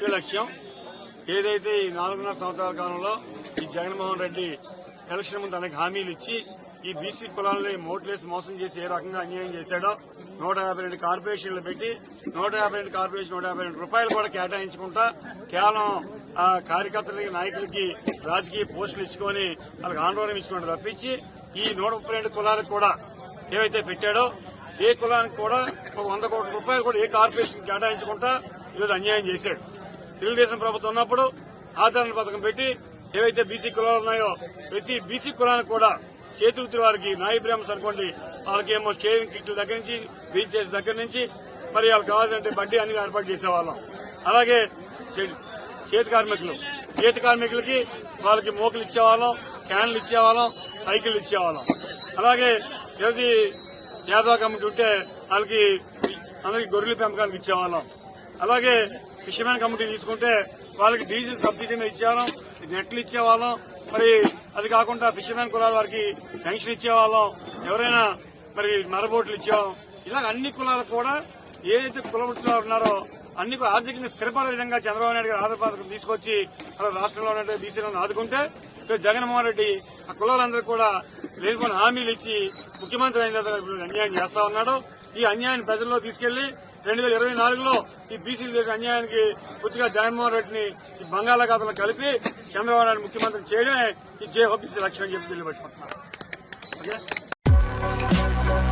ముఖ్య లక్ష్యం ఏదైతే ఈ నాలుగున్నర సంవత్సరాల కాలంలో ఈ జగన్మోహన్ రెడ్డి ఎలక్షన్ ముందు తనకు హామీలు ఇచ్చి ఈ బీసీ కులాలని మోట్లేసి మోసం చేసి ఏ రకంగా అన్యాయం చేశాడో నూట యాభై రెండు కార్పొరేషన్లు పెట్టి నూట యాభై రెండు కార్పొరేషన్ నూట యాభై రెండు రూపాయలు కూడా కేటాయించుకుంటా కేవలం ఆ కార్యకర్తలకి నాయకులకి రాజకీయ పోస్టులు ఇచ్చుకొని వాళ్ళకి ఆందోళన ఇచ్చుకుంటూ తప్పించి ఈ నూట ముప్పై రెండు కులాలకు కూడా ఏవైతే పెట్టాడో ఏ కులానికి కూడా ఒక వంద కోట్ల రూపాయలు కూడా ఏ కార్పొరేషన్ కేటాయించకుండా ఈరోజు అన్యాయం చేశాడు. తెలుగుదేశం ప్రభుత్వం ఉన్నప్పుడు ఆదరణ పథకం పెట్టి ఏవైతే బీసీ కులాలు ఉన్నాయో ప్రతి బీసీ కులానికి కూడా చేతివృత్తి వారికి నాయ బ్రాహ్మణ్స్ అనుకోండి వాళ్ళకి ఏమో స్టేరింగ్ కిట్ల దగ్గర నుంచి వీల్ చైర్స్ దగ్గర నుంచి మరి వాళ్ళకి కావాల్సిన బడ్డీ అన్ని ఏర్పాటు చేసేవాళ్ళం. అలాగే చే- చేతి కార్మికులు. చేతి కార్మికులకి వాళ్ళకి మోకులు ఇచ్చేవాళ్ళం క్యాన్లు ఇచ్చేవాళ్ళం సైకిల్ ఇచ్చేవాళ్ళం. అలాగే ఏది యాదవ కమిటీ ఉంటే వాళ్ళకి అందరికి గొర్రెల పెంపకానికి ఇచ్చేవాళ్ళం. అలాగే ఫిషర్మెన్ కమిటీ తీసుకుంటే వాళ్ళకి డీజిల్ సబ్సిడీ మీద ఇచ్చేవాళ్ళం నెట్లు ఇచ్చేవాళ్ళం. మరి అది కాకుండా ఫిషర్మెన్ కులాల వారికి పెన్షన్ ఇచ్చేవాళ్ళం. ఎవరైనా మరి మరబోట్లు ఇచ్చేవాళ్ళం. ఇలా అన్ని కులాలకు కూడా ఏదైతే కులవృత్తులు ఉన్నారో అన్ని కూడా ఆర్థికంగా స్థిరపడే విధంగా చంద్రబాబు నాయుడు గారు ఆధార తీసుకొచ్చి అలా రాష్ట్రంలో ఉన్న బీసీలను ఆదుకుంటే జగన్మోహన్ రెడ్డి ఆ కులాలందరూ కూడా లేనిపోయిన హామీలు ఇచ్చి ముఖ్యమంత్రి అయిన తర్వాత అన్యాయం చేస్తా ఉన్నాడు. ఈ అన్యాయాన్ని ప్రజల్లో తీసుకెళ్ళి రెండు వేల ఇరవై నాలుగులో ఈ బీసీలు చేసిన అన్యాయానికి పూర్తిగా జగన్మోహన్ రెడ్డిని ఈ బంగాళాఖాతంలో కలిపి చంద్రబాబు నాయుడు ముఖ్యమంత్రి చేయడమే ఈ జేహోబీసీ లక్ష్యం అని చెప్పి తెలియపరుచుకుంటున్నారు